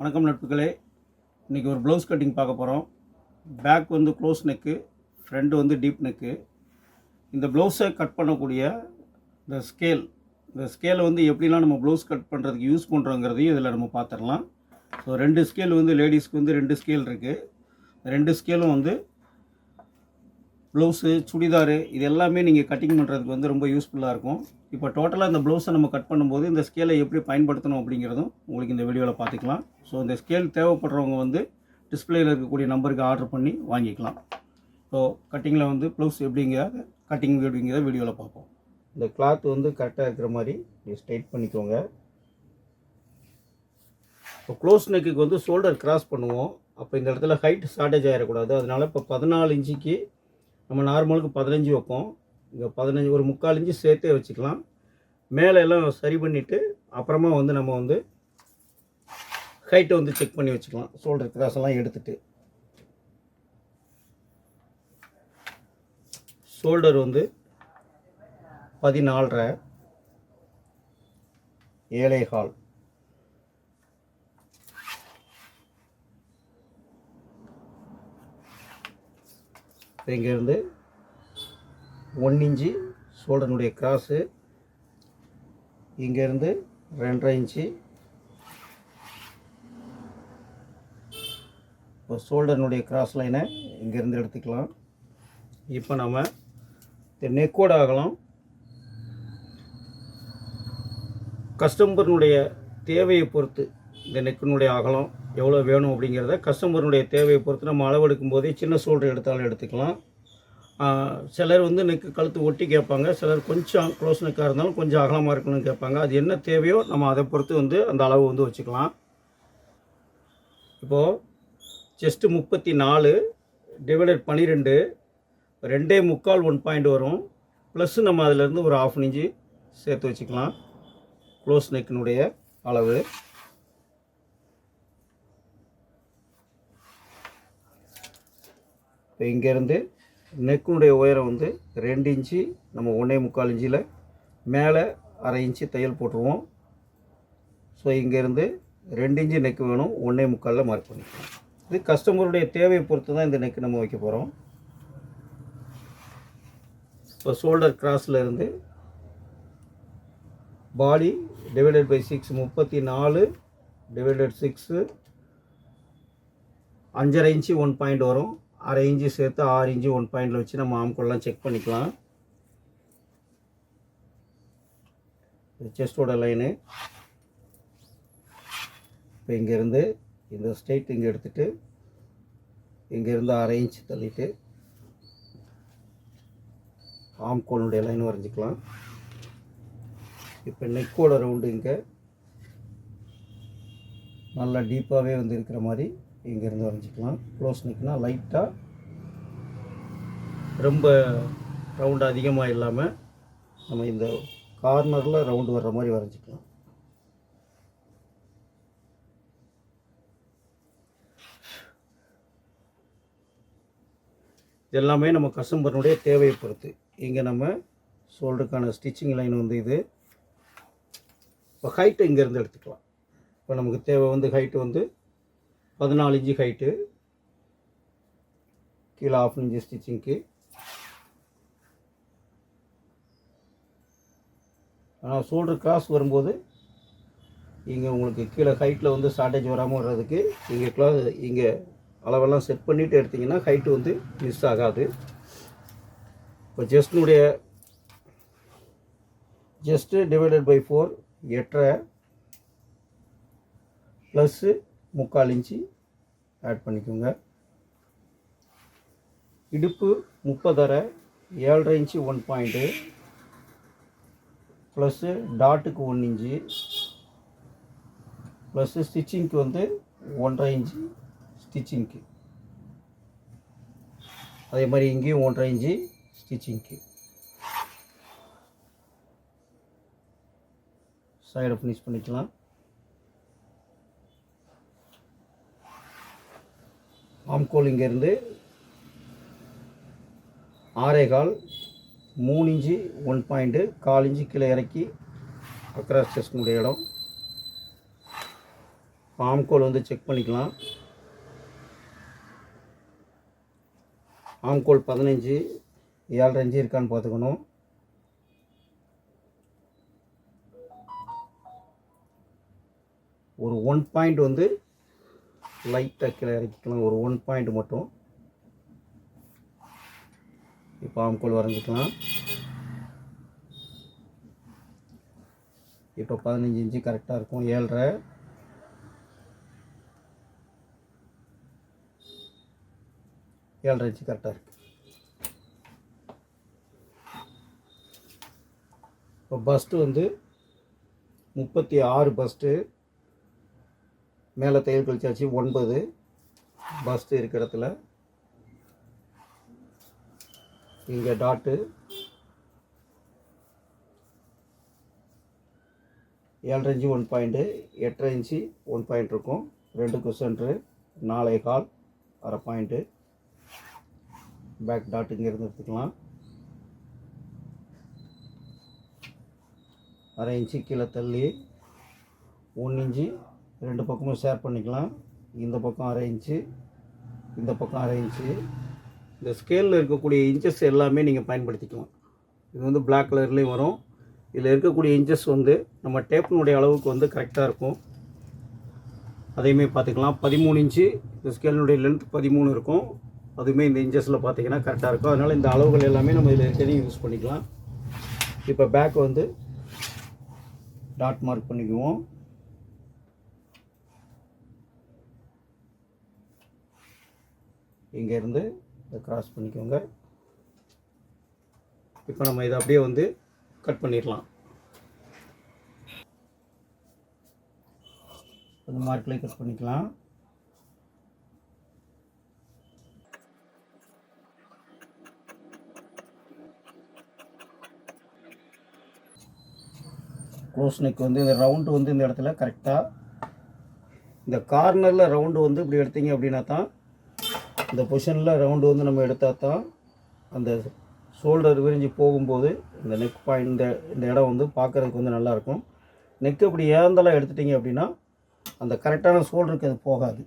வணக்கம் நட்புகளே. இன்றைக்கி ஒரு ப்ளவுஸ் கட்டிங் பார்க்க போகிறோம் பேக் வந்து க்ளோஸ் நெக்கு ஃப்ரண்ட் வந்து டீப் நெக்கு இந்த ப்ளவுஸை கட் பண்ணக்கூடிய இந்த ஸ்கேல் இந்த ஸ்கேலை வந்து எப்படிலாம் நம்ம ப்ளவுஸ் கட் பண்ணுறதுக்கு யூஸ் பண்ணுறோங்கிறதையும் இதில் நம்ம பார்த்துடலாம். ஸோ ரெண்டு ஸ்கேல் வந்து லேடிஸ்க்கு வந்து ரெண்டு ஸ்கேல் இருக்குது ரெண்டு ஸ்கேலும் வந்து ப்ளவுஸு சுடிதாரு இது எல்லாமே நீங்கள் கட்டிங் பண்ணுறதுக்கு வந்து ரொம்ப யூஸ்ஃபுல்லாக இருக்கும். இப்போ டோட்டலாக இந்த ப்ளவுஸை நம்ம கட் பண்ணும்போது இந்த ஸ்கேலை எப்படி பயன்படுத்தணும் அப்படிங்கிறதும் உங்களுக்கு இந்த வீடியோவில் பார்த்துக்கலாம். ஸோ இந்த ஸ்கேல் தேவைப்படுறவங்க வந்து டிஸ்பிளேயில் இருக்கக்கூடிய நம்பருக்கு ஆர்டர் பண்ணி வாங்கிக்கலாம். ஸோ கட்டிங்கில் வந்து ப்ளவுஸ் எப்படிங்க கட்டிங் எப்படிங்கிறத வீடியோவில் பார்ப்போம். இந்த கிளாத் வந்து கரெக்டாக இருக்கிற மாதிரி நீங்கள் ஸ்ட்ரைட் பண்ணிக்கோங்க. இப்போ க்ளோஸ் நெக்குக்கு வந்து ஷோல்டர் கிராஸ் பண்ணுவோம். அப்போ இந்த இடத்துல ஹைட் ஷார்ட்டேஜ் ஆகிடக்கூடாது அதனால் இப்போ பதினாலு இன்ச்சுக்கு நம்ம நார்மலுக்கு பதினஞ்சு வைப்போம். இங்கே பதினஞ்சு ஒரு முக்கால் இன்ச்சு சேர்த்தே வச்சுக்கலாம். மேலே எல்லாம் சரி பண்ணிவிட்டு அப்புறமா வந்து நம்ம வந்து ஹைட்டை வந்து செக் பண்ணி வச்சுக்கலாம். ஷோல்டர் கிராஸெல்லாம் எடுத்துகிட்டு எடுத்துட்டு. ஷோல்டர் வந்து பதினாலரை ஏழை ஹால் இங்கேருந்து ஒன் இன்ச்சு ஷோல்டருடைய கிராஸு. இங்கேருந்து ரெண்டரை இன்ச்சு. இப்போ ஷோல்டர்னுடைய கிராஸ் லைனை இங்கேருந்து எடுத்துக்கலாம். இப்போ நம்ம நெக்கோட அகலம் கஸ்டமர்னுடைய தேவையை பொறுத்து இந்த நெக்கினுடைய அகலம் எவ்வளோ வேணும் அப்படிங்கிறத கஸ்டமருடைய தேவையை பொறுத்து நம்ம அளவெடுக்கும் போதே சின்ன ஷோல்டர் எடுத்தாலும் எடுத்துக்கலாம். சிலர் வந்து நெக்கு கழுத்து ஒட்டி கேட்பாங்க. சிலர் கொஞ்சம் க்ளோஸ் நெக்காக இருந்தாலும் கொஞ்சம் அகலமாக இருக்கணும்னு கேட்பாங்க. அது என்ன தேவையோ நம்ம அதை பொறுத்து வந்து அந்த அளவு வந்து வச்சுக்கலாம். இப்போது செஸ்ட்டு முப்பத்தி நாலு டிவைடட் பன்னிரெண்டு ரெண்டே முக்கால் ஒன் பாயிண்ட் வரும். ப்ளஸ் நம்ம அதிலேருந்து ஒரு ஆஃப் இன்ச்சு சேர்த்து வச்சுக்கலாம். க்ளோஸ் நெக்கினுடைய அளவு. இப்போ இங்கேருந்து நெக்குனுடைய உயரம் வந்து ரெண்டு இன்ச்சு நம்ம ஒன்றே முக்கால் இன்ச்சில் மேலே அரை இன்ச்சு தையல் போட்டுருவோம். ஸோ இங்கேருந்து ரெண்டு இன்ச்சு நெக்கு வேணும் ஒன்றே முக்காலில் மார்க் பண்ணிக்கலாம். இது கஸ்டமருடைய தேவையை பொறுத்து தான் இந்த நெக்கு நம்ம வைக்க போகிறோம் இப்போ ஷோல்டர் கிராஸில் இருந்து பாடி டிவைடட் பை சிக்ஸ் முப்பத்தி நாலு டிவைடட் சிக்ஸு அஞ்சரை இன்ச்சு ஒன் பாயிண்ட் வரும். அரை இன்ச்சு சேர்த்து ஆறு இன்ச்சு ஒன் பாயிண்டில் வச்சு நம்ம ஆம்கோல்லாம் செக் பண்ணிக்கலாம். செஸ்டோட லைனு இப்போ இங்கேருந்து இந்த ஸ்ட்ரெயிட் இங்கே எடுத்துகிட்டு இங்கேருந்து அரை இன்ச் தள்ளிட்டு ஆம்கோனுடைய லைன் வரைஞ்சிக்கலாம். இப்போ நெக்கோட ரவுண்டு இங்கே. நல்லா டீப்பாகவே வந்து இருக்கிற மாதிரி இங்கேருந்து வரைஞ்சிக்கலாம். க்ளோஸ் நிற்கினா லைட்டாக ரொம்ப ரவுண்டு அதிகமாக இல்லாமல் நம்ம இந்த கார்னரில் ரவுண்டு வர்ற மாதிரி வரைஞ்சிக்கலாம். இது எல்லாமே நம்ம கஸ்டமருடைய தேவையை பொறுத்து. இங்கே நம்ம ஷோல்டருக்கான ஸ்டிச்சிங் லைன் வந்து இது. இப்போ ஹைட்டு இங்கேருந்து எடுத்துக்கலாம். இப்போ நமக்கு தேவை வந்து ஹைட்டு வந்து பதினாலு இன்ச்சு ஹைட்டு கீழே ஆஃப் இன்ச்சு ஸ்டிச்சிங்க்கு ஆனால் ஷோல்டர் கிராஸ் வரும்போது இங்கே உங்களுக்கு கீழே ஹைட்டில் வந்து ஷார்ட்டேஜ் வராமல் வர்றதுக்கு இங்கே கிளாஸ் இங்கே அளவெல்லாம் செட் பண்ணிவிட்டு எடுத்திங்கன்னா ஹைட்டு வந்து மிஸ் ஆகாது. இப்போ ஜெஸ்டினுடைய ஜஸ்ட்டு டிவைடட் பை ஃபோர் எட்டரை ப்ளஸ்ஸு முக்கால் இன்ச்சு ஆட் பண்ணிக்கோங்க. இடுப்பு முப்பதரை ஏழரை இன்ச்சு ஒன் பாயிண்ட்டு ப்ளஸ்ஸு டாட்டுக்கு ஒன் இன்ச்சு. ப்ளஸ்ஸு ஸ்டிச்சிங்க்கு வந்து ஒன்றரை இன்ச்சு ஸ்டிச்சிங்க்கு அதே மாதிரி இங்கேயும் ஒன்றரை இன்ச்சு ஸ்டிச்சிங்க்கு சைடை ஃபினிஷ் பண்ணிக்கலாம். ஆம்கோல் இங்கேருந்து ஆறே கால் மூணு இன்ச்சு ஒன் பாயிண்ட்டு கால் இன்ச்சு கீழே இறக்கி அக்ராஸ் செஸ்னுடைய இடம். ஆம்கோல் வந்து செக் பண்ணிக்கலாம். ஆம்கோல் பதினஞ்சு ஏழரை இன்ச்சு இருக்கான்னு பார்த்துக்கணும். ஒரு ஒன் பாயிண்ட் வந்து லைட்டாக கீழே இறக்கிக்கலாம். ஒரு ஒன் பாயிண்ட் மட்டும். இப்போ ஆம்கோல் வரைஞ்சிக்கலாம். இப்போ பதினஞ்சு இன்ச்சு கரெக்டாக இருக்கும். ஏழரை. ஏழரை இன்ச்சு கரெக்டாக இருக்கு. இப்போ பஸ்ட்டு வந்து முப்பத்தி ஆறு பஸ்ட்டு மேலே தையல் கழிச்சாச்சு ஒன்பது. பஸ்ட்டு இருக்கிற இடத்துல. இங்கே டாட்டு ஏழரை இன்ச்சு ஒன் பாயிண்ட்டு எட்டரை இன்ச்சு ஒன் பாயிண்ட் இருக்கும். ரெண்டு சென்ட்ரு நாலே கால் அரை பாயிண்ட்டு பேக் டாட் இங்கேருந்து எடுத்துக்கலாம். அரை இன்ச்சு கீழே தள்ளி ஒன்று இன்ச்சு ரெண்டு பக்கமும் ஷேர் பண்ணிக்கலாம். இந்த பக்கம் அரை இன்ச்சு இந்த பக்கம் அரை இன்ச்சு இந்த ஸ்கேலில் இருக்கக்கூடிய இன்ச்சஸ் எல்லாமே நீங்கள் பயன்படுத்திக்கலாம். இது வந்து பிளாக் கலர்லேயும் வரும். இதில் இருக்கக்கூடிய இன்ச்சஸ் வந்து நம்ம டேப்பினுடைய அளவுக்கு வந்து கரெக்டாக இருக்கும். அதையுமே பார்த்துக்கலாம். பதிமூணு இன்ச்சு இந்த ஸ்கேலினுடைய லென்த் பதிமூணு இருக்கும். அதுவுமே இந்த இன்ச்சஸில் பார்த்தீங்கன்னா கரெக்டாக இருக்கும். அதனால் இந்த அளவுகள் எல்லாமே நம்ம இதில் இருக்கிறதையும் யூஸ் பண்ணிக்கலாம். இப்போ பேக் வந்து டாட் மார்க் பண்ணிக்குவோம். இங்கேருந்து இதை க்ராஸ் பண்ணிக்கோங்க. இப்போ நம்ம இதை அப்படியே வந்து கட் பண்ணிடலாம். அந்த மார்க்லேயே கட் பண்ணிக்கலாம். க்ளோஸ் நெக் வந்து இந்த ரவுண்டு வந்து இந்த இடத்துல கரெக்டாக இந்த கார்னரில் ரவுண்டு வந்து இப்படி எடுத்தீங்க அப்படின்னா தான் இந்த பொசிஷனில் ரவுண்டு வந்து நம்ம எடுத்தால் தான் அந்த ஷோல்டர் விரிஞ்சு போகும்போது இந்த நெக் பாயிண்ட் இந்த இந்த இடம் வந்து பார்க்குறதுக்கு வந்து நல்லாயிருக்கும் நெக் இப்படி ஏந்தலாம் எடுத்துட்டீங்க அப்படின்னா அந்த கரெக்டான ஷோல்டருக்கு அது போகாது.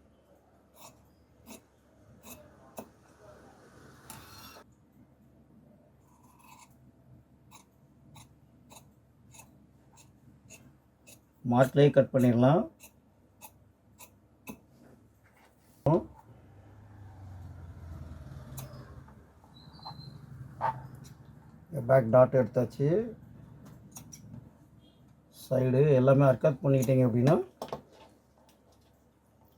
மாட்டிலே கட் பண்ணிடலாம். பேக் டாட் எடுத்தாச்சு. சைடு எல்லாமே அர்க்கத் பண்ணிக்கிட்டீங்க அப்படின்னா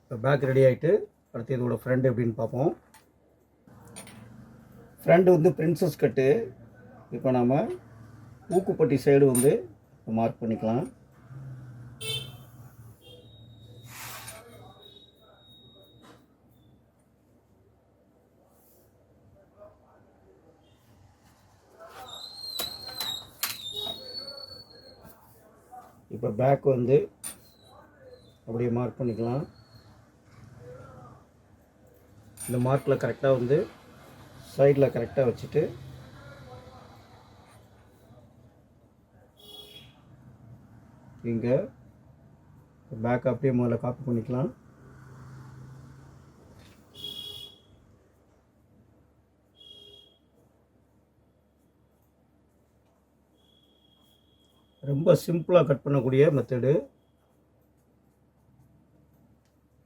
இப்போ பேக் ரெடி ஆகிட்டு அடுத்து இதோட ஃப்ரெண்டு எப்படின்னு பார்ப்போம். ஃப்ரெண்டு வந்து பிரின்சஸ் கட்டு இப்போ நாம் ஊக்குப்பட்டி சைடு வந்து மார்க் பண்ணிக்கலாம். இப்போ பேக் வந்து அப்படியே மார்க் பண்ணிக்கலாம். இந்த மார்க்கில் கரெக்டாக வந்து சைடில் கரெக்டாக வச்சுட்டு இங்கே பேக் அப்படியே முதல்ல காப்பி பண்ணிக்கலாம். ரொம்ப சிம்பிளாக கட் பண்ணக்கூடிய மெத்தடு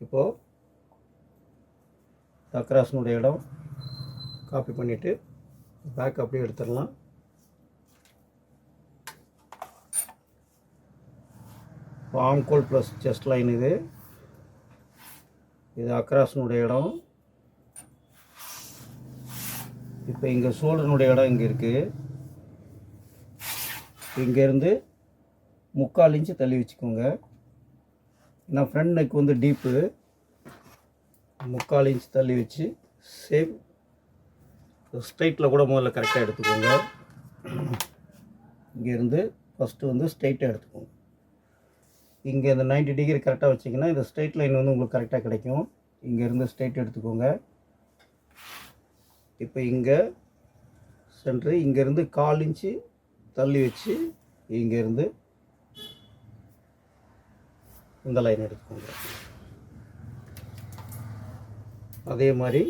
இப்போது தக்ராசனுடைய இடம் காப்பி பண்ணிவிட்டு பேக் அப்படியே எடுத்துடலாம். ஆம்கோல் ப்ளஸ் செஸ்ட் லைன் இது. இது அக்ராசனுடைய இடம். இப்போ இங்கே சோழனுடைய இடம் இங்கே இருக்குது இங்கேருந்து முக்கால் இன்ச்சு தள்ளி வச்சுக்கோங்க. ஏன்னா ஃப்ரண்ட் நெக் வந்து டீப்பு முக்கால் இன்ச் தள்ளி வச்சு சேம் ஸ்ட்ரைட்டில் கூட முதல்ல கரெக்டாக எடுத்துக்கோங்க. இங்கேருந்து ஃபஸ்ட்டு வந்து ஸ்ட்ரைட்டாக எடுத்துக்கோங்க. இங்கே இந்த 90 டிகிரி கரெக்டாக வச்சிங்கன்னா இந்த ஸ்ட்ரைட் லைன் வந்து உங்களுக்கு கரெக்டாக கிடைக்கும். இங்கேருந்து ஸ்ட்ரைட் எடுத்துக்கோங்க. இப்போ இங்கே சென்ட்ரு இங்கேருந்து கால் இன்ச்சு தள்ளி வச்சு இங்கேருந்து இந்த லைன் எடுத்துக்கோங்க. அதே மாதிரி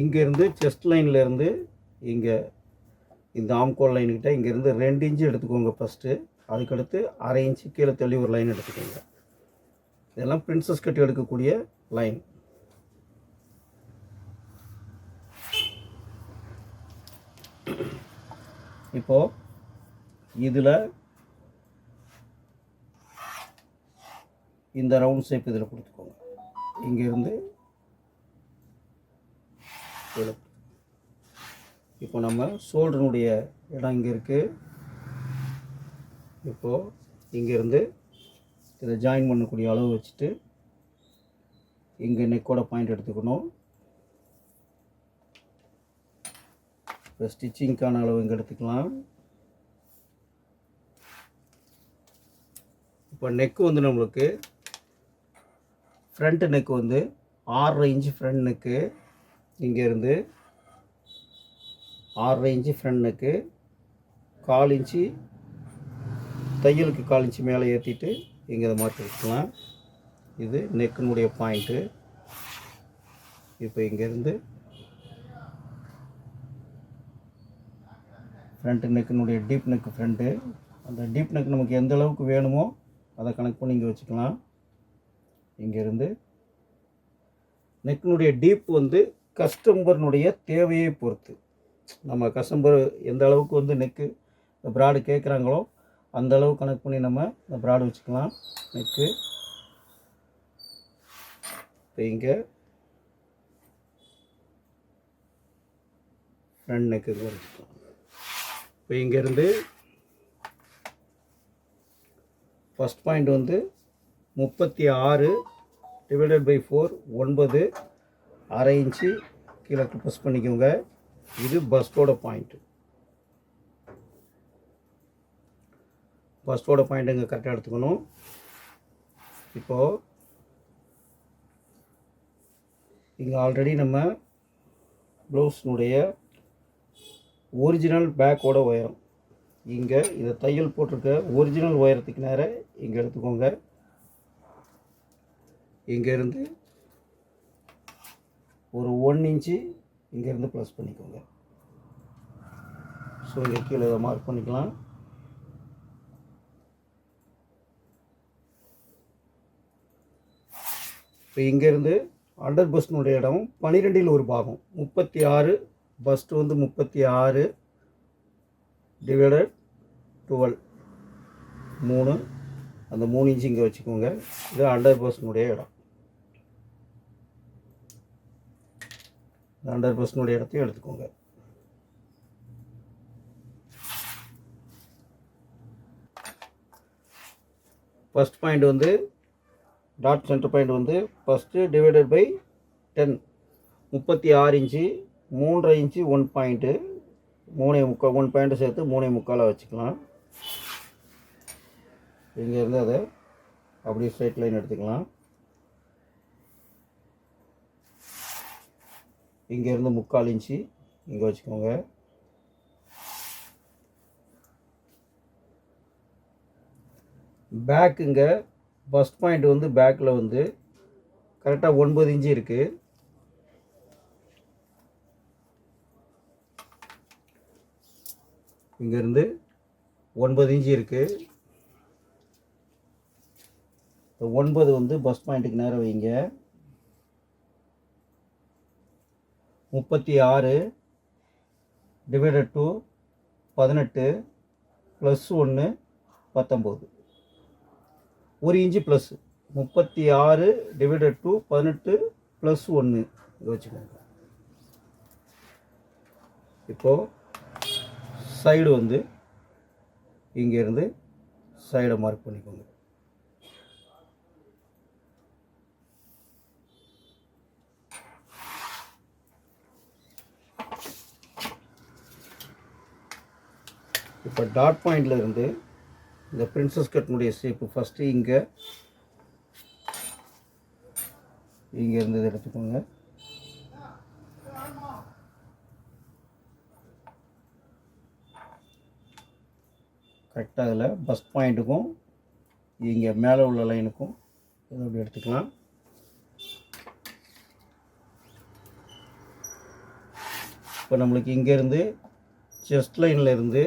இங்கேருந்து செஸ்ட் லைன்லேருந்து இங்கே இந்த ஆம்கோல் லைன்கிட்ட இங்கேருந்து ரெண்டு இன்ச்சு எடுத்துக்கோங்க ஃபஸ்ட்டு அதுக்கடுத்து அரை இன்ச்சு கீழே தள்ளி ஒரு லைன் எடுத்துக்கோங்க. இதெல்லாம் பிரின்சஸ் கட்டி எடுக்கக்கூடிய லைன் இப்போது இதில் இந்த ரவுண்ட் ஷேப் இதில் கொடுத்துக்கோங்க. இங்கேருந்து இதில் இப்போ நம்ம ஷோல்டருடைய இடம் இங்கே இருக்குது இப்போது இங்கேருந்து இதை ஜாயின் பண்ணக்கூடிய அளவு வச்சுட்டு இங்கே நெக்கோட பாயிண்ட் எடுத்துக்கணும். இப்போ ஸ்டிச்சிங்க்கான அளவு இங்கே எடுத்துக்கலாம். இப்போ நெக்கு வந்து நம்மளுக்கு ஃப்ரண்ட் நெக் வந்து ஆறரை இன்ச்சு ஃப்ரண்ட் நெக்கு இங்கேருந்து ஆறரை இன்ச்சு ஃப்ரண்ட் நெக்கு கால் இன்ச்சு தையலுக்கு கால் இன்ச்சு மேலே ஏற்றிட்டு இங்கே இதை மாற்றி வச்சுக்கலாம். இது நெக்கினுடைய பாயிண்ட்டு இப்போ இங்கேருந்து ஃப்ரண்ட் நெக்கினுடைய டீப் நெக் ஃப்ரண்ட்டு அந்த டீப் நெக் நமக்கு எந்த அளவுக்கு வேணுமோ அதை கணக்கு பண்ணி இங்கே வச்சுக்கலாம். இங்கேருந்து நெக்கினுடைய டீப் வந்து கஸ்டம்பர்னுடைய தேவையை பொறுத்து. நம்ம கஸ்டம்பர் எந்த அளவுக்கு வந்து நெக்கு ப்ராடு கேட்குறாங்களோ அந்த அளவு கனெக்ட் பண்ணி நம்ம இந்த ப்ராடு வச்சுக்கலாம். நெக்கு இப்போ இங்கே ஃப்ரண்ட் நெக்கு வச்சுக்கலாம் இப்போ இங்கேருந்து ஃபஸ்ட் பாயிண்ட் வந்து முப்பத்தி ஆறு டிவைடட் பை ஃபோர் ஒன்பது. அரை இன்ச்சு கீழே ப்ரெஸ் பண்ணிக்கோங்க. இது பஸ்டோட பாயிண்ட்டு பஸ்டோட பாயிண்ட் இங்கே கரெக்டாக எடுத்துக்கணும். இப்போது இங்கே ஆல்ரெடி நம்ம ப்ளவுஸினுடைய ஒரிஜினல் பேக்கோட உயரம். இங்கே இதை தையல் போட்டிருக்க ஒரிஜினல் உயரத்துக்கு நேராக இங்கே எடுத்துக்கோங்க. இங்கேருந்து ஒரு ஒன் இன்ச்சு இங்கேருந்து ப்ளஸ் பண்ணிக்கோங்க. ஸோ இங்கே கீழே இதை மார்க் பண்ணிக்கலாம். இப்போ இங்கேருந்து அண்டர் பஸ்னுடைய இடம் பன்னிரெண்டில் ஒரு பாகம். முப்பத்தி ஆறு பஸ்ட் வந்து முப்பத்தி ஆறு டிவைடட் டுவெல் மூணு அந்த மூணு இன்ச்சு இங்கே வச்சுக்கோங்க. இது அண்டர் பஸ்னுடைய இடம். ஹண்ட்ரட் பஸ்னுடைய இடத்தையும் எடுத்துக்கோங்க. ஃபஸ்ட் பாயிண்ட் வந்து டாட் சென்டர் பாயிண்ட் வந்து ஃபஸ்ட்டு டிவைடட் பை டென் முப்பத்தி ஆறு இன்ச்சு மூன்றரை இன்ச்சு ஒன் பாயிண்ட்டு மூணே முக்கால் ஒன் பாயிண்ட்டு சேர்த்து மூணே முக்காலாக வச்சுக்கலாம். இங்கேருந்து அதை அப்படியே ஸ்ட்ரைட் லைன் எடுத்துக்கலாம். இங்கேருந்து முக்கால் இன்ச்சு இங்கே வச்சுக்கோங்க. பேக்குங்க ஃபஸ்ட் பாயிண்ட் வந்து பேக்கில் வந்து கரெக்டாக ஒன்பது இன்ச்சு இருக்குது இங்கேருந்து ஒன்பது இன்ச்சு இருக்குது ஒன்பது வந்து பஸ் பாயிண்ட்டுக்கு நேரம் வைங்க. முப்பத்தி ஆறு டிவைடட் டூ பதினெட்டு ப்ளஸ் ஒன்று பத்தொம்போது. ஒரு இன்ச்சு ப்ளஸ் முப்பத்தி ஆறு டிவைடட் டூ பதினெட்டு ப்ளஸ் ஒன்று வச்சுக்கோங்க. இப்போது சைடு வந்து இங்கேருந்து சைடை மார்க் பண்ணிக்கோங்க. இப்போ டாட் பாயிண்டில் இருந்து இந்த பிரின்சஸ் கட்னுடைய ஷேப்பு ஃபஸ்ட்டு இங்கே. இங்கே இருந்து இதை எடுத்துக்கோங்க. கரெக்டாக அதில் பஸ் பாயிண்ட்டுக்கும் இங்கே மேலே உள்ள லைனுக்கும் இதை அப்படி எடுத்துக்கலாம். இப்போ நம்மளுக்கு இங்கேருந்து செஸ்ட் லைனில் இருந்து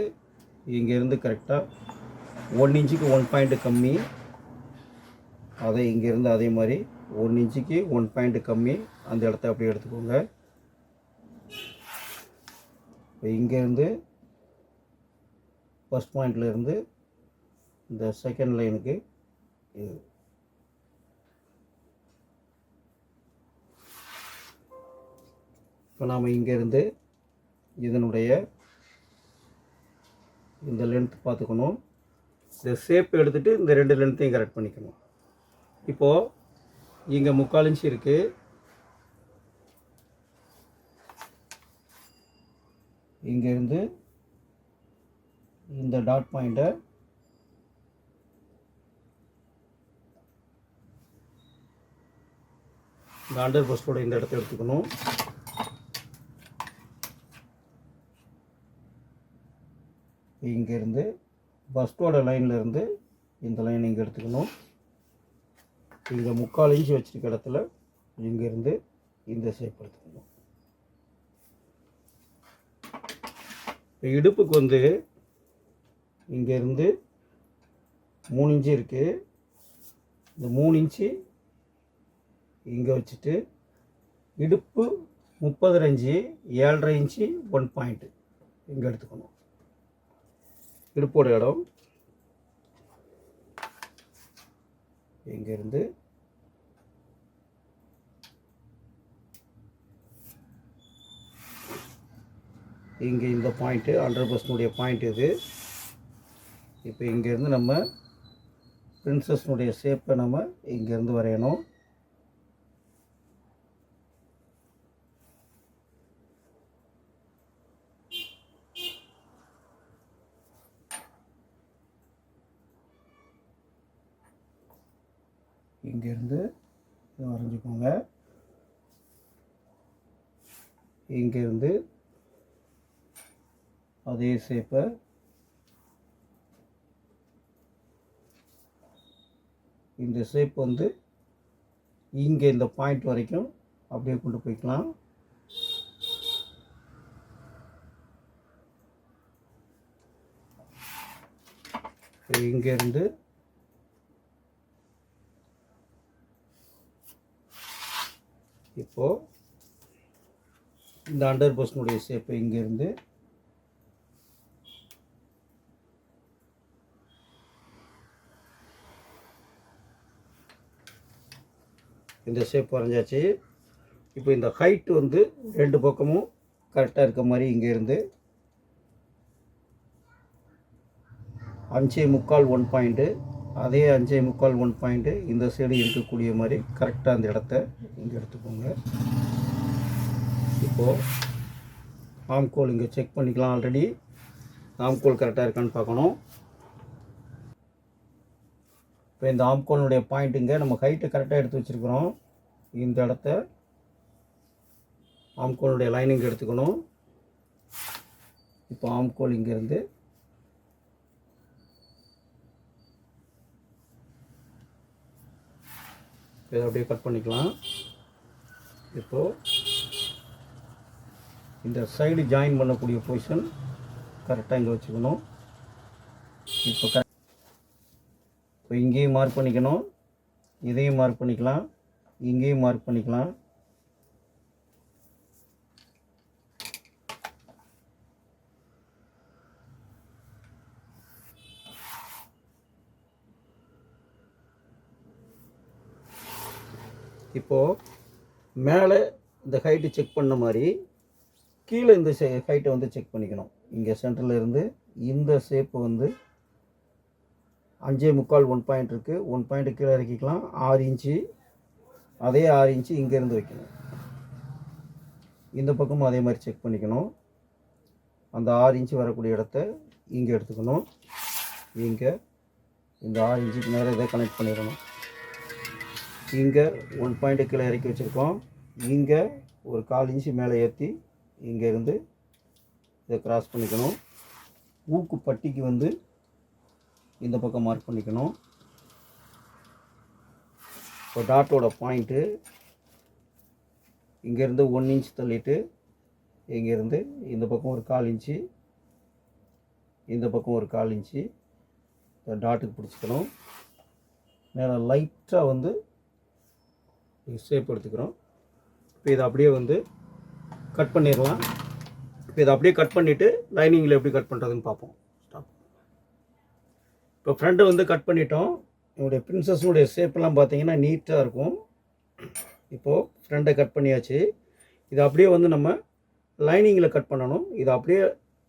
இங்கேருந்து கரெக்டாக ஒன் இன்ச்சுக்கு ஒன் பாயிண்ட் கம்மி. அதை இங்கேருந்து அதே மாதிரி ஒன் இன்ச்சுக்கு ஒன் பாயிண்ட் கம்மி. அந்த இடத்த அப்படியே எடுத்துக்கோங்க. இப்போ இங்கேருந்து ஃபஸ்ட் பாயிண்ட்லேருந்து இந்த செகண்ட் லைனுக்கு இது. இப்போ நாம் இங்கேருந்து இதனுடைய இந்த லென்த் பார்த்துக்கணும். இந்த ஷேப் எடுத்துகிட்டு இந்த ரெண்டு லென்த்தையும் கரெக்ட் பண்ணிக்கணும். இப்போது இங்கே முக்கால் இன்ச்சு இருக்குது இங்கேருந்து இந்த டாட் பாயிண்ட்டை இந்த அண்டர் போஸ்டோட இந்த இடத்த எடுத்துக்கணும். இங்கேருந்து ஃபஸ்ட்டோட லைன்லேருந்து இந்த லைன் இங்கே எடுத்துக்கணும். இங்கே முக்கால் இன்ச்சு வச்சுருக்க இடத்துல இங்கேருந்து இந்த ஷேப் எடுத்துக்கணும். இப்போ இடுப்புக்கு வந்து இங்கேருந்து மூணு இன்ச்சு இருக்குது இந்த மூணு இன்ச்சு இங்கே வச்சுட்டு இடுப்பு முப்பது இன்ச்சு ஏழரை இன்ச்சு ஒன் பாயிண்ட்டு இங்கே எடுத்துக்கணும். இடுப்போட இடம். இங்கேருந்து இங்கே இந்த பாயிண்ட்டு ஹண்ட்ரட் பர்சன்டுடைய பாயிண்ட் இது. இப்போ இங்கேருந்து நம்ம பிரின்சஸ்னுடைய ஷேப்பை நம்ம இங்கேருந்து வரையணும். இங்கேருந்து இதை வரைஞ்சிக்கோங்க. இங்கேருந்து அதே ஷேப்பை இந்த ஷேப் வந்து இங்கே இந்த பாயிண்ட் வரைக்கும் அப்படியே கொண்டு போய்க்கலாம். இங்கேருந்து இப்போது இந்த அண்டர் பர்சனுடைய ஷேப்பை இங்கேருந்து இந்த ஷேப் வரைஞ்சாச்சு. இப்போ இந்த ஹைட்டு வந்து ரெண்டு பக்கமும் கரெக்டாக இருக்க மாதிரி இங்கேருந்து அஞ்சே முக்கால் ஒன் பாயிண்ட்டு அதே அஞ்சே முக்கால் ஒன் பாயிண்ட்டு இந்த சைடு இருக்கக்கூடிய மாதிரி கரெக்டாக அந்த இடத்த இங்கே எடுத்துக்கோங்க. இப்போது ஆம்கோல் இங்கே செக் பண்ணிக்கலாம் ஆல்ரெடி ஆம்கோல் கரெக்டாக இருக்கான்னு பார்க்கணும். இப்போ இந்த ஆம்கோலினுடைய பாயிண்ட்டுங்க நம்ம ஹைட்டு கரெக்டாக எடுத்து வச்சுருக்குறோம். இந்த இடத்த ஆம்கோலுடைய லைனிங் எடுத்துக்கணும். இப்போ ஆம்கோல் இங்கேருந்து இதை அப்படியே கட் பண்ணிக்கலாம். இப்போது இந்த சைடு ஜாயின் பண்ணக்கூடிய பொசிஷன் கரெக்டாக இங்கே வச்சுக்கணும். இப்போ கரெக்ட் இப்போ இங்கேயும் மார்க் பண்ணிக்கணும். இதையும் மார்க் பண்ணிக்கலாம். இங்கேயும் மார்க் பண்ணிக்கலாம். இப்போது மேலே இந்த ஹைட்டு செக் பண்ண மாதிரி கீழே இந்த ஹைட்டை வந்து செக் பண்ணிக்கணும். இங்கே சென்டரில் இருந்து இந்த ஷேப்பு வந்து அஞ்சே முக்கால் ஒன் பாயிண்ட் இருக்குது ஒன் பாயிண்ட் கீழே இறக்கிக்கலாம். ஆறு இன்ச்சு அதே ஆறு இன்ச்சு இங்கேருந்து வைக்கணும். இந்த பக்கமும் அதே மாதிரி செக் பண்ணிக்கணும். அந்த ஆறு இன்ச்சு வரக்கூடிய இடத்த இங்கே எடுத்துக்கணும். இங்கே இந்த ஆறு இன்ச்சுக்கு நேரம் இதை கனெக்ட் பண்ணிடணும். இங்கே ஒன் பாயிண்ட் கீழே இறக்கி வச்சுருக்கோம். இங்கே ஒரு கால் இன்ச்சு மேலே ஏற்றி இங்கேருந்து இதை கிராஸ் பண்ணிக்கணும். ஊக்கு பட்டிக்கு வந்து இந்த பக்கம் மார்க் பண்ணிக்கணும். இப்போ டாட்டோட பாயிண்ட்டு இங்கேருந்து ஒன் இன்ச் தள்ளிட்டு இங்கேருந்து இந்த பக்கம் ஒரு கால் இன்ச்சு இந்த பக்கம் ஒரு கால் இன்ச்சு டாட்டுக்கு பிடிச்சிக்கணும். மேலே லைட்டாக வந்து ஷேப் எடுத்துக்கிறோம் இப்போ இதை அப்படியே வந்து கட் பண்ணிடலாம். இப்போ இதை அப்படியே கட் பண்ணிவிட்டு லைனிங்கில் எப்படி கட் பண்ணுறதுன்னு பார்ப்போம். ஸ்டாப் இப்போ ஃப்ரண்ட்டை வந்து கட் பண்ணிட்டோம். என்னுடைய பிரின்சஸ்னுடைய ஷேப்லாம் பார்த்தீங்கன்னா நீட்டாக இருக்கும். இப்போது ஃப்ரண்ட்டை கட் பண்ணியாச்சு. இதை அப்படியே வந்து நம்ம லைனிங்கில் கட் பண்ணணும். இதை அப்படியே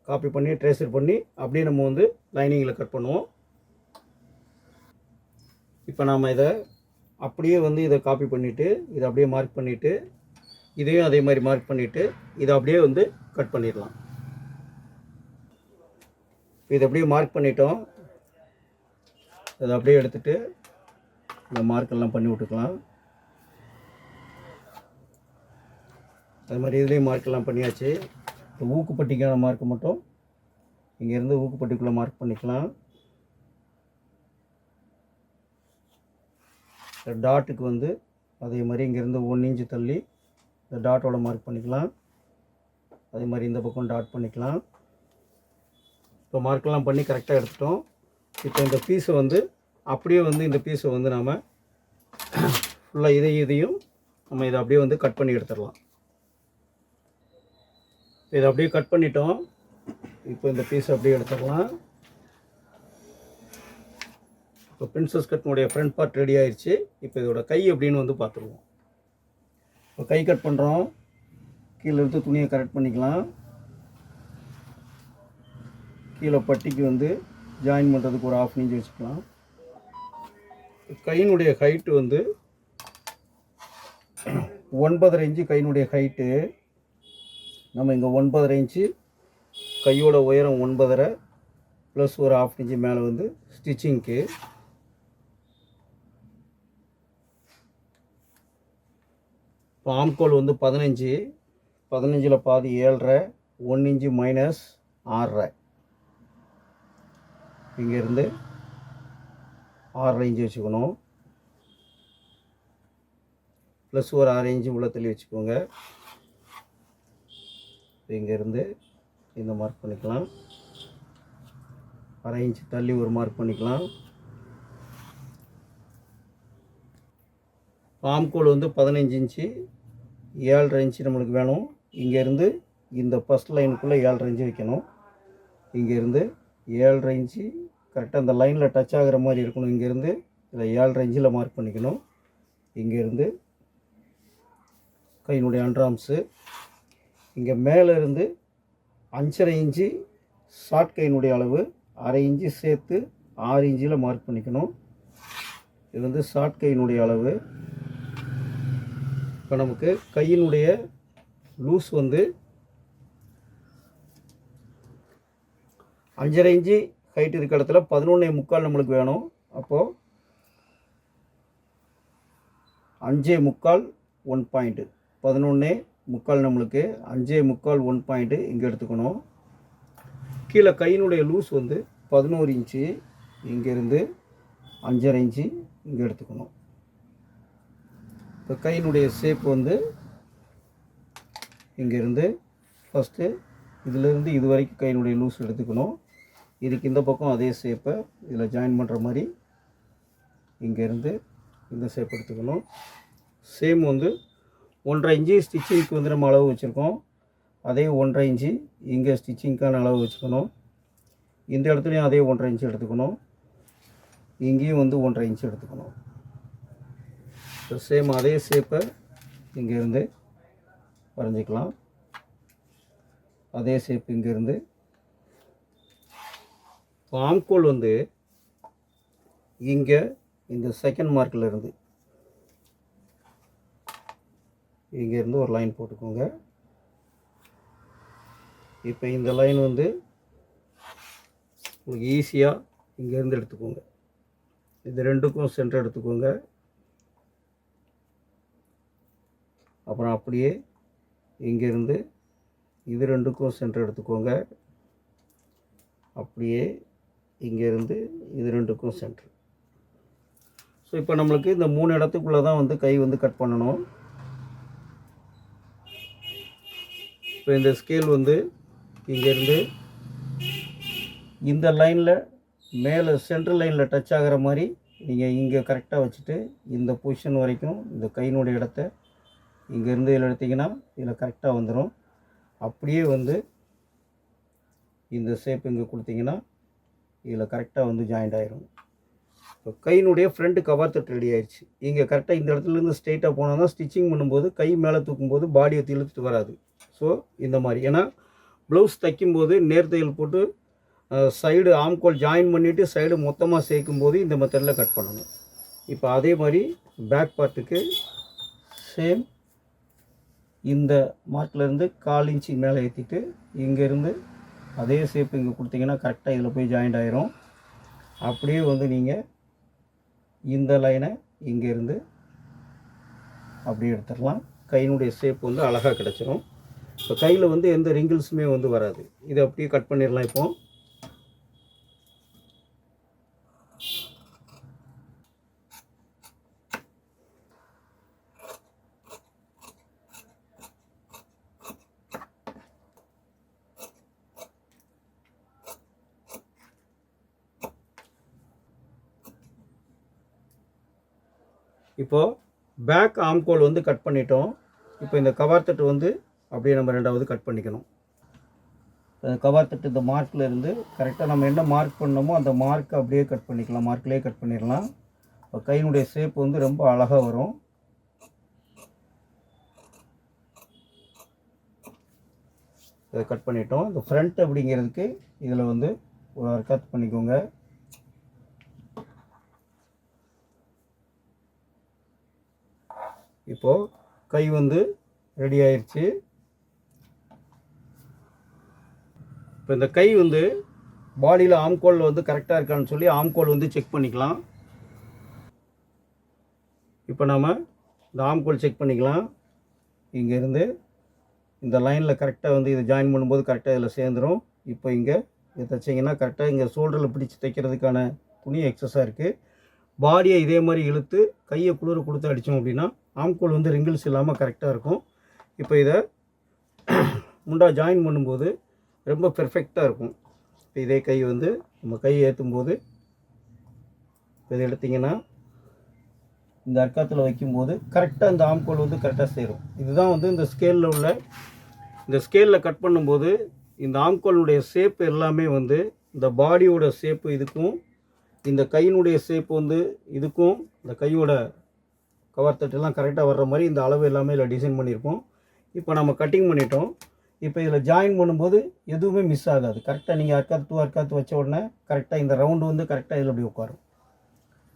காப்பி பண்ணி ட்ரேசர் பண்ணி அப்படியே நம்ம வந்து லைனிங்கில் கட் பண்ணுவோம். இப்போ நாம் இதை அப்படியே வந்து இதை காப்பி பண்ணிவிட்டு இதை அப்படியே மார்க் பண்ணிவிட்டு இதையும் அதே மாதிரி மார்க் பண்ணிவிட்டு இதை அப்படியே வந்து கட் பண்ணிடலாம். இதை அப்படியே மார்க் பண்ணிட்டோம். இதை அப்படியே எடுத்துட்டு இந்த மார்க்கெல்லாம் பண்ணி விட்டுக்கலாம். அது மாதிரி இதுலேயும் மார்க்கெல்லாம் பண்ணியாச்சு. இந்த ஊக்குப்பட்டிக்கான மார்க்கு மட்டும் இங்கேருந்து ஊக்குப்பட்டிக்குள்ளே மார்க் பண்ணிக்கலாம். இந்த டாட்டுக்கு வந்து அதே மாதிரி இங்கேருந்து ஒன் இன்ச்சு தள்ளி இந்த டாட்டோட மார்க் பண்ணிக்கலாம். அதே மாதிரி இந்த பக்கம் டாட் பண்ணிக்கலாம். இப்போ மார்க்கெல்லாம் பண்ணி கரெக்டாக எடுத்துட்டோம். இப்போ இந்த பீஸை வந்து அப்படியே வந்து இந்த பீஸை வந்து நாம் ஃபுல்லாக இதையும் இதையும் நம்ம இதை அப்படியே வந்து கட் பண்ணி எடுத்துடலாம். இதை அப்படியே கட் பண்ணிட்டோம். இப்போ இந்த பீஸ் அப்படியே எடுத்துடலாம். இப்போ பிரின்சஸ் கட்னுடைய ஃப்ரண்ட் பார்ட் ரெடி ஆயிடுச்சு இப்போ இதோட கை எப்படின்னு வந்து பார்த்துருவோம். இப்போ கை கட் பண்ணுறோம் கீழே எடுத்து துணியை கரெக்ட் பண்ணிக்கலாம். கீழே பட்டிக்கு வந்து ஜாயின் பண்ணுறதுக்கு ஒரு ஆஃப் இன்ச் வச்சுக்கலாம். கையினுடைய ஹைட்டு வந்து ஒன்பதரை இன்ச்சு கையினுடைய ஹைட்டு நம்ம இங்கே ஒன்பதரை இன்ச்சு கையோட உயரம் ஒன்பதரை ப்ளஸ் ஒரு ஆஃப் இன்ச்சு மேலே வந்து ஸ்டிச்சிங்க்கு பாம்கோல் வந்து பதினஞ்சு பதினஞ்சில் பாதி ஏழரை ஒன் இன்ச்சு மைனஸ் ஆறரை. இங்கேருந்து ஆறரை இன்ச்சு வச்சுக்கணும். ப்ளஸ் ஒரு ஆறு இன்ச்சு உள்ள தள்ளி வச்சுக்கோங்க. இங்கேருந்து இந்த மார்க் பண்ணிக்கலாம். அரை இன்ச்சு தள்ளி ஒரு மார்க் பண்ணிக்கலாம். பாம்கோல் வந்து பதினஞ்சு இன்ச்சு ஏழரை இன்ச்சு நம்மளுக்கு வேணும். இங்கேருந்து இந்த ஃபஸ்ட் லைனுக்குள்ளே ஏழரை இன்ச்சு வைக்கணும். இங்கேருந்து ஏழரை இன்ச்சு கரெக்டாக அந்த லைனில் டச் ஆகிற மாதிரி இருக்கணும். இங்கேருந்து இதில் ஏழரை இன்ச்சில் மார்க் பண்ணிக்கணும். இங்கேருந்து கையினுடைய அண்ட்ராம்ஸு இங்கே மேலே இருந்து அஞ்சரை இன்ச்சு ஷார்ட் கையினுடைய அளவு அரை இன்ச்சு சேர்த்து ஆறு இன்ச்சில் மார்க் பண்ணிக்கணும். இது வந்து ஷார்ட் கையினுடைய அளவு இப்போ நமக்கு கையினுடைய லூஸ் வந்து அஞ்சரை இன்ச்சு ஹைட் இருக்க இடத்துல பதினொன்னே முக்கால் நம்மளுக்கு வேணும். அப்போது அஞ்சே முக்கால் ஒன் பாயிண்ட்டு பதினொன்னே முக்கால் நம்மளுக்கு அஞ்சே முக்கால் ஒன் பாயிண்ட்டு இங்கே எடுத்துக்கணும். கீழே கையினுடைய லூஸ் வந்து பதினோரு இன்ச்சு இங்கேருந்து அஞ்சரை இன்ச்சு இங்கே எடுத்துக்கணும். இப்போ கையினுடைய ஷேப் வந்து இங்கேருந்து ஃபஸ்ட்டு இதிலேருந்து இது வரைக்கும் கையினுடைய லூஸ் எடுத்துக்கணும். இதுக்கு இந்த பக்கம் அதே ஷேப்பை இதில் ஜாயின் பண்ணுற மாதிரி இங்கேருந்து இந்த ஷேப் எடுத்துக்கணும். சேம் வந்து ஒன்றரை இன்ச்சு ஸ்டிச்சிங்க்கு வந்து நம்ம அளவு வச்சுருக்கோம். அதே ஒன்றரை இன்ச்சு இங்கே ஸ்டிச்சிங்க்கான அளவு வச்சுக்கணும். இந்த இடத்துலையும் அதே ஒன்றரை இன்ச்சு எடுத்துக்கணும். இங்கேயும் வந்து ஒன்றரை இன்ச்சு எடுத்துக்கணும். சேம் அதே ஷேப்பை இங்கேருந்து வரைஞ்சிக்கலாம். அதே ஷேப் இங்கேருந்து. ஆம்கோல் வந்து இங்கே இந்த செகண்ட் மார்க்கில் இருந்து இங்கேருந்து ஒரு லைன் போட்டுக்கோங்க. இப்போ இந்த லைன் வந்து உங்களுக்கு ஈஸியாக இங்கேருந்து எடுத்துக்கோங்க. இது ரெண்டுக்கும் சென்டர் எடுத்துக்கோங்க. அப்புறம் அப்படியே இங்கேருந்து இது ரெண்டுக்கும் சென்டர் எடுத்துக்கோங்க. அப்படியே இங்கேருந்து இது ரெண்டுக்கும் சென்டர் ஸோ இப்போ நம்மளுக்கு இந்த மூணு இடத்துக்குள்ளே தான் வந்து கை வந்து கட் பண்ணணும். இப்போ இந்த ஸ்கேல் வந்து இங்கேருந்து இந்த லைனில் மேலே சென்ட்ரல் லைனில் டச் ஆகிற மாதிரி நீங்கள் இங்கே கரெக்டாக வச்சுட்டு இந்த பொசிஷன் வரைக்கும் இந்த கையினுடைய இடத்த இங்கேருந்து இதில் எடுத்தீங்கன்னா இதில் கரெக்டாக வந்துடும் அப்படியே வந்து இந்த ஷேப் இங்கே கொடுத்தீங்கன்னா இதில் கரெக்டாக வந்து ஜாயிண்ட் ஆயிரும். இப்போ கையினுடைய ஃப்ரண்ட்டு கவர் தட்டு ரெடி ஆயிடுச்சு இங்கே கரெக்டாக இந்த இடத்துலேருந்து ஸ்ட்ரெயிட்டாக போனால் தான் ஸ்டிச்சிங் பண்ணும்போது கை மேலே தூக்கும்போது பாடியை இழுத்துட்டு வராது. ஸோ இந்த மாதிரி. ஏன்னா ப்ளவுஸ் தைக்கும்போது நேர் தையல் போட்டு சைடு ஆம்கோல் ஜாயின் பண்ணிவிட்டு சைடு மொத்தமாக சேர்க்கும் போது இந்த மெத்தடில் கட் பண்ணணும். இப்போ அதே மாதிரி பேக் பார்ட்டுக்கு சேம் இந்த மார்க்லேருந்து கால் இன்ச்சு மேலே ஏற்றிட்டு இங்கேருந்து அதே ஷேப் இங்கே கொடுத்தீங்கன்னா கரெக்டாக இதில் போய் ஜாயிண்ட் ஆயிரும். அப்படியே வந்து நீங்கள் இந்த லைனை இங்கேருந்து அப்படியே எடுத்துடலாம். கையினுடைய ஷேப் வந்து அழகாக கிடச்சிரும். இப்போ கையில் வந்து எந்த ரிங்கிள்ஸுமே வந்து வராது. இதை அப்படியே கட் பண்ணிடலாம் இப்போது இப்போது பேக் ஆம்கோல் வந்து கட் பண்ணிட்டோம். இப்போ இந்த கவர் தட்டு வந்து அப்படியே நம்ம ரெண்டாவது கட் பண்ணிக்கணும். கவர் தட்டு இந்த மார்க்கில் இருந்து கரெக்டாக நம்ம என்ன மார்க் பண்ணோமோ அந்த மார்க்கை அப்படியே கட் பண்ணிக்கலாம். மார்க்லேயே கட் பண்ணிடலாம். இப்போ கையினுடைய ஷேப் வந்து ரொம்ப அழகாக வரும். இதை கட் பண்ணிட்டோம். இந்த ஃப்ரண்ட் அப்படிங்கிறதுக்கு இதில் வந்து ஒரு கட் பண்ணிக்கோங்க. இப்போது கை வந்து ரெடி ஆயிடுச்சு இப்போ இந்த கை வந்து பாடியில் ஆம்கோல் வந்து கரெக்டாக இருக்கான்னு சொல்லி ஆம்கோல் வந்து செக் பண்ணிக்கலாம். இப்போ நாம் இந்த ஆம்கோல் செக் பண்ணிக்கலாம். இங்கேருந்து இந்த லைனில் கரெக்டாக வந்து இதை ஜாயின் பண்ணும்போது கரெக்டாக இதில் சேர்ந்துடும் இப்போ இங்கே இதை தைச்சிங்கன்னா கரெக்டாக இங்கே ஷோல்டரில் பிடிச்சி தைக்கிறதுக்கான துணி எக்ஸஸாக இருக்குது பாடியை இதே மாதிரி இழுத்து கையை குளிர கொடுத்து அடித்தோம் அப்படின்னா ஆம்கோல் வந்து ரிங்கிள்ஸ் இல்லாமல் கரெக்டாக இருக்கும். இப்போ இதை முண்டா ஜாயின் பண்ணும்போது ரொம்ப பெர்ஃபெக்டாக இருக்கும். இப்போ இதே கை வந்து நம்ம கை ஏற்றும் போது இப்போ இதை எடுத்திங்கன்னா இந்த அர்க்கத்தில் வைக்கும்போது கரெக்டாக இந்த ஆம்கோல் வந்து கரெக்டாக சேரும். இதுதான் வந்து இந்த ஸ்கேலில் உள்ள இந்த ஸ்கேலில் கட் பண்ணும்போது இந்த ஆம்கோலுடைய ஷேப் எல்லாமே வந்து இந்த பாடியோட ஷேப்பு இதுக்கும் இந்த கையினுடைய ஷேப் வந்து இதுக்கும் இந்த கையோட கவர் தட்டெல்லாம் கரெக்டாக வர்ற மாதிரி இந்த அளவு எல்லாமே இதில் டிசைன் பண்ணியிருப்போம் இப்போ நம்ம கட்டிங் பண்ணிட்டோம். இப்போ இதில் ஜாயின் பண்ணும்போது எதுவுமே மிஸ் ஆகாது. கரெக்டாக நீங்கள் அர்க்காத்து டூ அர்க்காத்து வச்ச உடனே கரெக்டாக இந்த ரவுண்டு வந்து கரெக்டாக இதில் அப்படி உட்காரும்.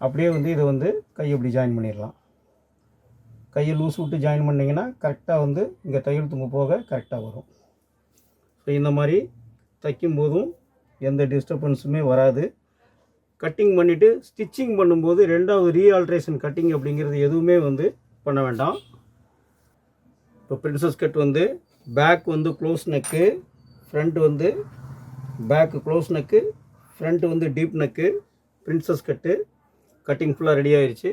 அப்படியே வந்து இதை வந்து கை இப்படி ஜாயின் பண்ணிடலாம். கையை லூஸ் விட்டு ஜாயின் பண்ணிங்கன்னா கரெக்டாக வந்து இங்கே தையல் தும்பு போக கரெக்டாக வரும். ஸோ இந்த மாதிரி தைக்கும் போதும் எந்த டிஸ்டர்பன்ஸுமே வராது. கட்டிங் பண்ணிவிட்டு ஸ்டிச்சிங் பண்ணும்போது ரெண்டாவது ரீஆல்ட்ரேஷன் கட்டிங் அப்படிங்கிறது எதுவுமே வந்து பண்ண வேண்டாம். இப்போ பிரின்சஸ் கட் வந்து பேக் வந்து க்ளோஸ் நெக்கு ஃப்ரண்ட் வந்து பேக்கு க்ளோஸ் நெக்கு ஃப்ரண்ட் வந்து deep neck princess cut cutting ஃபுல்லாக ரெடி ஆயிடுச்சு